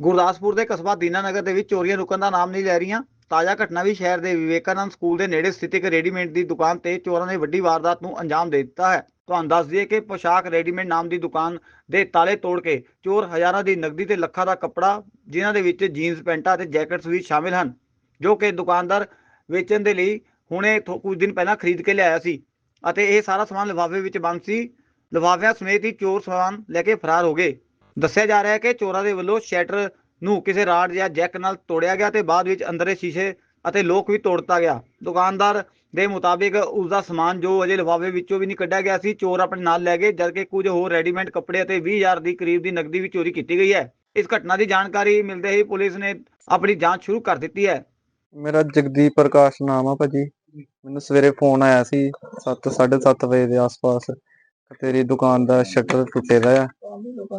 ਗੁਰਦਾਸਪੁਰ ਦੇ ਕਸਬਾ ਦੀਨਾਨਗਰ ਦੇ ਵਿੱਚ ਚੋਰੀਆਂ ਰੁਕਣ ਦਾ ਨਾਮ ਨਹੀਂ ਲੈ ਰਹੀਆਂ। ਤਾਜ਼ਾ ਘਟਨਾ ਵੀ ਸ਼ਹਿਰ ਦੇ ਵਿਵੇਕਾਨੰਦ ਸਕੂਲ ਦੇ ਨੇੜੇ ਸਥਿਤ ਇੱਕ ਰੈਡੀਮੇਡ ਦੀ ਦੁਕਾਨ ਤੇ ਚੋਰਾਂ ਨੇ ਵੱਡੀ ਵਾਰਦਾਤ ਨੂੰ ਅੰਜਾਮ ਦੇ ਦਿੱਤਾ ਹੈ। ਤੁਹਾਨੂੰ ਦੱਸ ਦਈਏ ਕਿ ਪੋਸ਼ਾਕ ਰੈਡੀਮੇਡ ਨਾਮ ਦੀ ਦੁਕਾਨ ਦੇ ਤਾਲੇ ਤੋੜ ਕੇ ਚੋਰ ਹਜ਼ਾਰਾਂ ਦੀ ਨਕਦੀ ਤੇ ਲੱਖਾਂ ਦਾ ਕੱਪੜਾ, ਜਿਨ੍ਹਾਂ ਦੇ ਵਿੱਚ ਜੀਨਸ, ਪੈਂਟਾਂ ਤੇ ਜੈਕਟਸ ਵੀ ਸ਼ਾਮਿਲ ਹਨ, ਜੋ ਕਿ ਦੁਕਾਨਦਾਰ ਵੇਚਣ ਦੇ ਲਈ ਹੁਣੇ ਥੋ- ਕੁਝ ਦਿਨ ਪਹਿਲਾਂ ਖਰੀਦ ਕੇ ਲਿਆਇਆ ਸੀ। ਅਤੇ ਇਹ ਸਾਰਾ ਸਮਾਨ ਲਿਫਾਫੇ ਵਿੱਚ ਬੰਦ ਸੀ। ਲਿਫਾਫਿਆਂ ਸਮੇਤ ਹੀ ਚੋਰ ਸਮਾਨ ਲੈ ਕੇ ਫਰਾਰ ਹੋ ਗਏ। ਦੱਸਿਆ ਜਾ ਰਿਹਾ ਹੈ ਕਿ ਚੋਰਾਂ ਦੇ ਵੱਲੋਂ ਸ਼ਟਰ ਨੂੰ ਕਿਸੇ ਰਾਡ ਜਾਂ ਜੈਕ ਨਾਲ ਤੋੜਿਆ ਗਿਆ ਤੇ ਬਾਅਦ ਵਿੱਚ ਅੰਦਰੇ ਸ਼ੀਸ਼ੇ ਅਤੇ ਲੋਕ ਵੀ ਤੋੜ ਗਿਆ। ਦੁਕਾਨਦਾਰ ਦੇ ਮੁਤਾਬਿਕ ਉਸ ਦਾ ਸਮਾਨ ਜੋ ਅਜੇ ਲਿਫਾਫੇ ਵਿੱਚੋਂ ਵੀ ਨਹੀਂ ਕੱਢਿਆ ਗਿਆ ਸੀ, ਚੋਰ ਆਪਣੇ ਨਾਲ ਲੈ ਗਏ, ਜਦਕਿ ਕੁਝ ਹੋਰ ਰੈਡੀਮੇਡ ਕੱਪੜੇ ਅਤੇ 20000 ਦੀ ਕਰੀਬ ਦੀ ਨਕਦੀ ਵੀ ਚੋਰੀ ਕੀਤੀ ਗਈ ਹੈ। ਇਸ ਘਟਨਾ ਦੀ ਜਾਣਕਾਰੀ ਮਿਲਦੇ ਹੀ ਪੁਲਿਸ ਨੇ ਆਪਣੀ ਜਾਂਚ ਸ਼ੁਰੂ ਕਰ ਦਿੱਤੀ ਹੈ। ਮੇਰਾ ਜਗਦੀਪ ਪ੍ਰਕਾਸ਼ ਨਾਮ ਆ ਭਾਜੀ। ਮੈਨੂੰ ਸਵੇਰੇ ਫੋਨ ਆਇਆ ਸੀ 7 7:30 ਵਜੇ ਦੇ ਆਸ-ਪਾਸ। ਤੇਰੀ ਦੁਕਾਨ ਦਾ ਸ਼ਟਰ ਟੁੱਟੇ ਦਾ ਆ।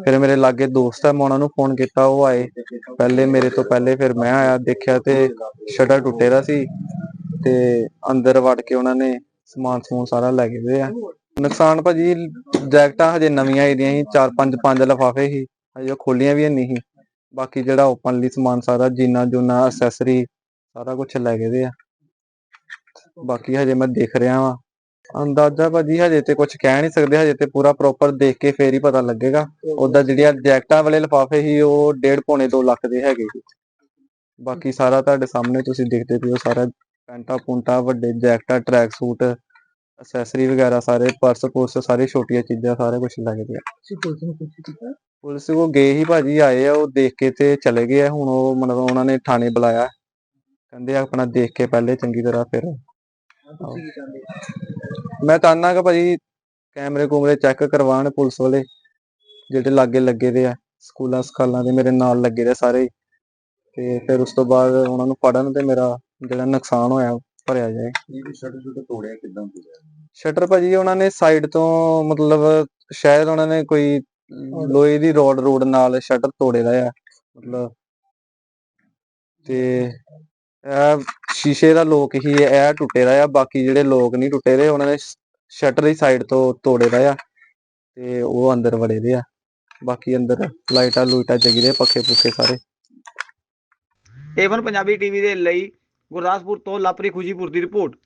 ਫਿਰ ਮੇਰੇ ਲਾਗੇ ਦੋਸਤ ਆ, ਮੈਂ ਉਹਨਾਂ ਨੂੰ ਫੋਨ ਕੀਤਾ, ਉਹ ਆਏ। ਪਹਿਲੇ ਮੇਰੇ ਤੋਂ ਪਹਿਲੇ ਫਿਰ ਮੈਂ ਆਇਆ, ਦੇਖਿਆ ਤੇ ਸ਼ਟਰ ਟੁੱਟੇ ਦਾ ਸੀ ਤੇ ਅੰਦਰ ਵੜ ਕੇ ਉਹਨਾਂ ਨੇ ਸਮਾਨ ਸਮੂਨ ਸਾਰਾ ਲੈ ਗਏ ਆ। ਨੁਕਸਾਨ ਭਾਜੀ, ਜੈਕਟਾਂ ਹਜੇ ਨਵੀਆਂ ਆਈ ਦੀਆਂ ਸੀ, ਚਾਰ ਪੰਜ ਪੰਜ ਲਫਾਫੇ ਸੀ, ਹਜੇ ਉਹ ਖੋਲੀਆਂ ਵੀ ਨਹੀਂ ਸੀ। ਬਾਕੀ ਜਿਹੜਾ ਓਪਨਲੀ ਸਮਾਨ ਸਾਰਾ, ਜੀਨਾ ਜੂਨਾ ਐਕਸੈਸਰੀ ਸਾਰਾ ਕੁਝ ਲੈ ਗਏ ਆ। ਬਾਕੀ ਹਜੇ ਮੈਂ ਦੇਖ ਰਿਹਾ ਵਾਂ। ਅੰਦਾਜ਼ਾ ਭਾਜੀ ਹਜੇ ਤੇ ਕੁਝ ਕਹਿ ਨਹੀਂ ਸਕਦੇ ਹਜੇ ਤੇ ਪੂਰਾ ਪ੍ਰੋਪਰ ਦੇਖ ਕੇ ਫੇਰ ਹੀ ਪਤਾ ਲੱਗੇਗਾ। ਉਦਾਂ ਜਿਹੜੀਆਂ ਜੈਕਟਾਂ ਵਾਲੇ ਲਿਫਾਫੇ ਸੀ ਉਹ 1.5 ਪੌਣੇ 2 ਲੱਖ ਦੇ ਹੈਗੇ ਸੀ। ਬਾਕੀ ਸਾਰਾ ਤੁਹਾਡੇ ਸਾਹਮਣੇ ਤੁਸੀਂ ਦੇਖਦੇ ਪਏ ਹੋ ਸਾਰਾ ਪੈਂਟਾ ਪੁੰਟਾ ਵੱਡੇ ਜੈਕਟਾਂ ਟਰੈਕ ਸੂਟ ਐਕਸੈਸਰੀ ਵਗੈਰਾ ਸਾਰੇ ਪਰਸ ਪੁਰਸ ਸਾਰੇ ਛੋਟੀਆਂ ਚੀਜ਼ਾਂ ਸਾਰੇ ਕੁਝ ਲੱਗਦੇ ਆ ਪੁਲਿਸ ਕੋ ਗਏ ਹੀ ਭਾਜੀ ਆਏ ਆ ਉਹ ਦੇਖ ਕੇ ਤੇ ਚਲੇ ਗਏ ਆ। ਹੁਣ ਉਹ ਮਤਲਬ ਉਹਨਾਂ ਨੇ ਥਾਣੇ ਬੁਲਾਇਆ। ਕਹਿੰਦੇ ਆਪਣਾ ਦੇਖ ਕੇ ਪਹਿਲੇ ਚੰਗੀ ਤਰ੍ਹਾਂ ਫਿਰ ਆਓ। ਮੈਂ ਚਾਹੁੰਦਾ ਕਿ ਭਾਜੀ ਕੈਮਰੇ ਕੂਮਰੇ ਚੈੱਕ ਕਰਵਾਉਣ ਪੁਲਿਸ ਵਾਲੇ ਜਿਹੜੇ ਲਾਗੇ ਲੱਗੇ ਦੇ ਆ ਸਕੂਲਾਂ ਸਕਾਲਾਂ ਦੇ ਮੇਰੇ ਨਾਲ ਲੱਗੇ ਦੇ ਸਾਰੇ। ਤੇ ਫਿਰ ਉਸ ਤੋਂ ਬਾਅਦ ਉਹਨਾਂ ਨੂੰ ਫੜਨ ਤੇ ਮੇਰਾ ਜਿਹੜਾ ਨੁਕਸਾਨ ਹੋਇਆ ਭਰਿਆ ਜਾਏ। ਇਹ ਸ਼ਟਰ ਸ਼ਟਰ ਤੋੜਿਆ ਕਿਦਾਂ ਤੋੜਿਆ ਸ਼ਟਰ ਭਾਜੀ ਉਹਨਾਂ ਨੇ ਸਾਈਡ ਤੋਂ ਮਤਲਬ ਸ਼ਾਇਦ ਉਹਨਾਂ ਨੇ ਕੋਈ ਲੋਹੇ ਦੀ ਰੋਡ ਰੋਡ ਨਾਲ ਸ਼ਟਰ ਤੋੜੇ ਦਾ ਆ ਮਤਲਬ। ਤੇ ਸ਼ੀਸ਼ੇ ਦਾ ਲੋਕ ਹੀ ਇਹ ਟੁੱਟੇ ਦਾ ਆ, ਬਾਕੀ ਜਿਹੜੇ ਲੋਕ ਨਹੀਂ ਟੁੱਟੇ ਦੇ, ਉਹਨਾਂ ਨੇ ਸ਼ਟਰ ਦੀ ਸਾਈਡ ਤੋਂ ਤੋੜੇ ਦਾ ਆ ਤੇ ਉਹ ਅੰਦਰ ਵੜੇ ਦੇ ਆ। ਬਾਕੀ ਅੰਦਰ ਲਾਈਟਾਂ ਲੂਈਟਾਂ ਜਗੀ ਦੇ ਪੱਖੇ ਪੁੱਖੇ ਸਾਰੇ। ਏਵਨ ਪੰਜਾਬੀ ਟੀਵੀ ਦੇ ਲਈ ਗੁਰਦਾਸਪੁਰ ਤੋਂ ਲਾਪਰੀ ਖੁਜੀਪੁਰ ਦੀ ਰਿਪੋਰਟ।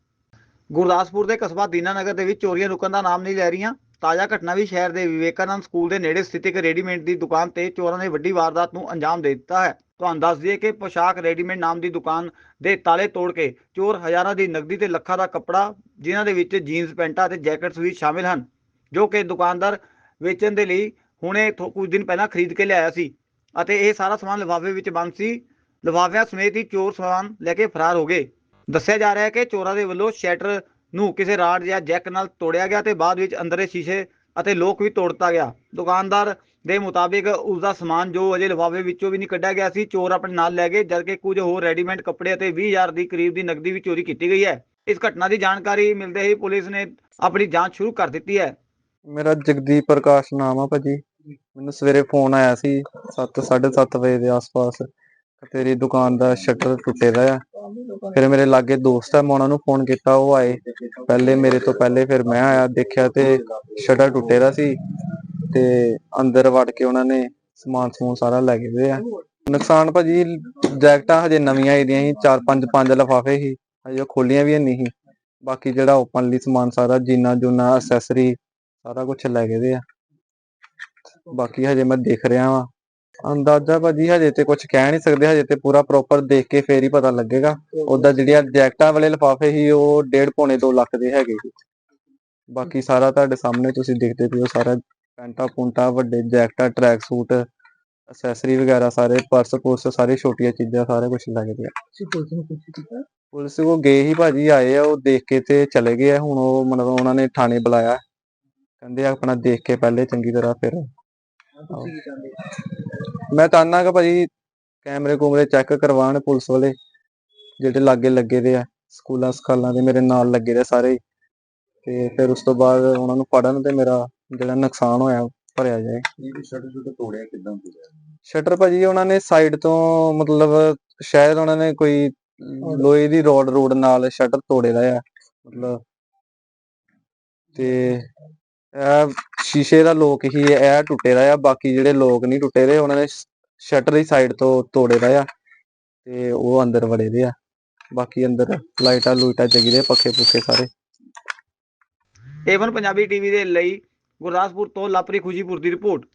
ਗੁਰਦਾਸਪੁਰ ਦੇ ਕਸਬਾ ਦੀਨਾਨਗਰ ਦੇ ਵਿੱਚ ਚੋਰੀਆਂ ਰੁਕਣ ਦਾ ਨਾਮ ਨਹੀਂ ਲੈ ਰਹੀਆਂ। ਤਾਜ਼ਾ ਘਟਨਾ ਵੀ ਸ਼ਹਿਰ ਦੇ ਵਿਵੇਕਾਨੰਦ ਸਕੂਲ ਦੇ ਨੇੜੇ ਸਥਿਤ ਇੱਕ ਰੈਡੀਮੇਡ ਦੀ ਦੁਕਾਨ ਤੇ ਚੋਰਾਂ ਨੇ ਵੱਡੀ ਵਾਰਦਾਤ ਨੂੰ ਅੰਜਾਮ ਦੇ ਦਿੱਤਾ ਹੈ। ਤੁਹਾਨੂੰ ਦੱਸ ਦਈਏ ਕਿ ਪੋਸ਼ਾਕ ਰੈਡੀਮੇਡ ਨਾਮ ਦੀ ਦੁਕਾਨ ਦੇ ਤਾਲੇ ਤੋੜ ਕੇ ਚੋਰ ਹਜ਼ਾਰਾਂ ਦੀ ਨਕਦੀ ਤੇ ਲੱਖਾਂ ਦਾ ਕੱਪੜਾ, ਜਿਨ੍ਹਾਂ ਦੇ ਵਿੱਚ ਜੀਨਸ, ਪੈਂਟਾਂ ਅਤੇ ਜੈਕਟਸ ਵੀ ਸ਼ਾਮਿਲ ਹਨ, ਜੋ ਕਿ ਦੁਕਾਨਦਾਰ ਵੇਚਣ ਦੇ ਲਈ ਹੁਣੇ ਕੁਝ ਦਿਨ ਪਹਿਲਾਂ ਖਰੀਦ ਕੇ ਲਿਆਇਆ ਸੀ ਅਤੇ ਇਹ ਸਾਰਾ ਸਮਾਨ ਲਿਫਾਫੇ ਵਿੱਚ ਬੰਦ ਸੀ। ਲਿਫਾਫਿਆਂ ਸਮੇਤ ਹੀ ਚੋਰ ਸਮਾਨ ਲੈ ਕੇ ਫਰਾਰ ਹੋ ਗਏ। ਦੱਸਿਆ ਜਾ ਰਿਹਾ ਹੈ ਕਿ ਚੋਰਾਂ ਦੇ ਵੱਲੋਂ ਸ਼ਟਰ ਨੂੰ ਕਿਸੇ ਰਾਡ ਜਾਂ ਜੈਕ ਨਾਲ ਤੋੜਿਆ ਗਿਆ ਤੇ ਬਾਅਦ ਵਿੱਚ ਅੰਦਰੇ ਸ਼ੀਸ਼ੇ ਅਤੇ ਲੋਕ ਵੀ ਤੋੜ ਗਿਆ। ਦੁਕਾਨਦਾਰ ਦੇ ਮੁਤਾਬਿਕ ਉਸ ਦਾ ਸਮਾਨ ਜੋ ਅਜੇ ਲਿਫਾਫੇ ਵਿੱਚੋਂ ਵੀ ਨਹੀਂ ਕੱਢਿਆ ਗਿਆ ਸੀ, ਚੋਰ ਆਪਣੇ ਨਾਲ ਲੈ ਗਏ, ਜਦਕਿ ਕੁਝ ਹੋਰ ਰੈਡੀਮੇਡ ਕੱਪੜੇ ਅਤੇ 20000 ਦੀ ਕਰੀਬ ਦੀ ਨਕਦੀ ਵੀ ਚੋਰੀ ਕੀਤੀ ਗਈ ਹੈ। ਇਸ ਘਟਨਾ ਦੀ ਜਾਣਕਾਰੀ ਮਿਲਦੇ ਹੀ ਪੁਲਿਸ ਨੇ ਆਪਣੀ ਜਾਂਚ ਸ਼ੁਰੂ ਕਰ ਦਿੱਤੀ ਹੈ। ਮੇਰਾ ਜਗਦੀਪ ਪ੍ਰਕਾਸ਼ ਨਾਮ ਆ ਭਾਜੀ। ਮੈਨੂੰ ਸਵੇਰੇ ਫੋਨ ਆਇਆ ਸੀ 7 7:30 ਵਜੇ ਦੇ ਆਸ-ਪਾਸ। ਤੇਰੀ ਦੁਕਾਨ ਦਾ ਸ਼ਟਰ ਟੁੱਟੇ ਦਾ ਆ। ਫਿਰ ਮੇਰੇ ਲਾਗੇ ਦੋਸਤ ਆ, ਮੈਂ ਉਹਨਾਂ ਨੂੰ ਫੋਨ ਕੀਤਾ, ਉਹ ਆਏ। ਪਹਿਲੇ ਮੇਰੇ ਤੋਂ ਪਹਿਲੇ ਫਿਰ ਮੈਂ ਆਇਆ, ਦੇਖਿਆ ਤੇ ਸ਼ਟਰ ਟੁੱਟੇ ਦਾ ਸੀ ਤੇ ਅੰਦਰ ਵੜ ਕੇ ਉਹਨਾਂ ਨੇ ਸਮਾਨ ਸਮੂਨ ਸਾਰਾ ਲੈ ਗਏ ਦੇ ਆ। ਨੁਕਸਾਨ ਭਾਜੀ, ਜੈਕਟਾਂ ਹਜੇ ਨਵੀਆਂ ਆਈ ਦੀਆਂ ਸੀ, ਚਾਰ ਪੰਜ ਪੰਜ ਲਫਾਫੇ ਸੀ, ਹਜੇ ਉਹ ਖੋਲੀਆਂ ਵੀ ਨਹੀਂ ਸੀ। ਬਾਕੀ ਜਿਹੜਾ ਓਪਨਲੀ ਸਮਾਨ ਸਾਰਾ, ਜੀਨਾ ਜੂਨਾ ਐਕਸੈਸਰੀ ਸਾਰਾ ਕੁਝ ਲੈ ਗਏ ਦੇ ਆ। ਬਾਕੀ ਹਜੇ ਮੈਂ ਦੇਖ ਰਿਹਾ ਵਾਂ। ਅੰਦਾਜ਼ਾ ਭਾਜੀ ਹਜੇ ਤੇ ਕੁਝ ਕਹਿ ਨਹੀਂ ਸਕਦੇ ਹਜੇ ਤੇ ਪੂਰਾ ਪ੍ਰੋਪਰ ਦੇਖ ਕੇ ਫੇਰ ਹੀ ਪਤਾ ਲੱਗੇਗਾ। ਉਦਾਂ ਜਿਹੜੀਆਂ ਜੈਕਟਾਂ ਵਾਲੇ ਲਿਫਾਫੇ ਸੀ ਉਹ 1.5 ਪੌਣੇ 2 ਲੱਖ ਦੇ ਹੈਗੇ ਸੀ। ਬਾਕੀ ਸਾਰਾ ਤੁਹਾਡੇ ਸਾਹਮਣੇ ਤੁਸੀਂ ਦੇਖਦੇ ਪਏ ਹੋ ਸਾਰਾ ਪੈਂਟਾ ਪੁੰਟਾ ਵੱਡੇ ਜੈਕਟਾਂ ਟਰੈਕ ਸੂਟ ਐਕਸੈਸਰੀ ਵਗੈਰਾ ਸਾਰੇ ਪਰਸ ਪੁਰਸ ਸਾਰੇ ਛੋਟੀਆਂ ਚੀਜ਼ਾਂ ਸਾਰੇ ਕੁਝ ਲੱਗਦੇ ਆ ਪੁਲਿਸ ਕੋ ਗਏ ਹੀ ਭਾਜੀ ਆਏ ਆ ਉਹ ਦੇਖ ਕੇ ਤੇ ਚਲੇ ਗਏ ਆ। ਹੁਣ ਉਹ ਮਤਲਬ ਉਹਨਾਂ ਨੇ ਥਾਣੇ ਬੁਲਾਇਆ। ਕਹਿੰਦੇ ਆਪਣਾ ਦੇਖ ਕੇ ਪਹਿਲੇ ਚੰਗੀ ਤਰ੍ਹਾਂ ਫਿਰ ਆਓ। ਮੈਂ ਚਾਹੁੰਦਾ ਕਿ ਭਾਜੀ ਕੈਮਰੇ ਕੂਮਰੇ ਚੈੱਕ ਕਰਵਾਉਣ ਪੁਲਿਸ ਵਾਲੇ ਜਿਹੜੇ ਲਾਗੇ ਲੱਗੇ ਦੇ ਆ ਸਕੂਲਾਂ ਸਕਾਲਾਂ ਦੇ ਮੇਰੇ ਨਾਲ ਲੱਗੇ ਦੇ ਸਾਰੇ। ਤੇ ਫਿਰ ਉਸ ਤੋਂ ਬਾਅਦ ਉਹਨਾਂ ਨੂੰ ਫੜਨ ਤੇ ਮੇਰਾ ਜਿਹੜਾ ਨੁਕਸਾਨ ਹੋਇਆ ਭਰਿਆ ਜਾਏ। ਇਹ ਸ਼ਟਰ ਸ਼ਟਰ ਤੋੜਿਆ ਕਿਦਾਂ ਤੋੜਿਆ? ਸ਼ਟਰ ਭਾਜੀ ਉਹਨਾਂ ਨੇ ਸਾਈਡ ਤੋਂ ਮਤਲਬ ਸ਼ਾਇਦ ਉਹਨਾਂ ਨੇ ਕੋਈ ਲੋਹੇ ਦੀ ਰੋਡ ਰੋਡ ਨਾਲ ਸ਼ਟਰ ਤੋੜੇ ਦਾ ਆ ਮਤਲਬ। ਤੇ ਸ਼ੀਸ਼ੇ ਦਾ ਲੋਕ ਹੀ ਇਹ ਟੁੱਟੇ ਦਾ ਆ, ਬਾਕੀ ਜਿਹੜੇ ਲੋਕ ਨਹੀਂ ਟੁੱਟੇ ਦੇ, ਉਹਨਾਂ ਨੇ ਸ਼ਟਰ ਦੀ ਸਾਈਡ ਤੋਂ ਤੋੜੇ ਦਾ ਆ ਤੇ ਉਹ ਅੰਦਰ ਵੜੇ ਦੇ ਆ। ਬਾਕੀ ਅੰਦਰ ਲਾਈਟਾਂ ਲੂਈਟਾਂ ਜਗੀਦੇ ਪੱਖੇ ਪੁੱਖੇ ਸਾਰੇ। ਏਵਨ ਪੰਜਾਬੀ ਟੀਵੀ ਦੇ ਲਈ ਗੁਰਦਾਸਪੁਰ ਤੋਂ ਲਾਪਰੀ ਖੁਸ਼ੀਪੁਰ ਦੀ ਰਿਪੋਰਟ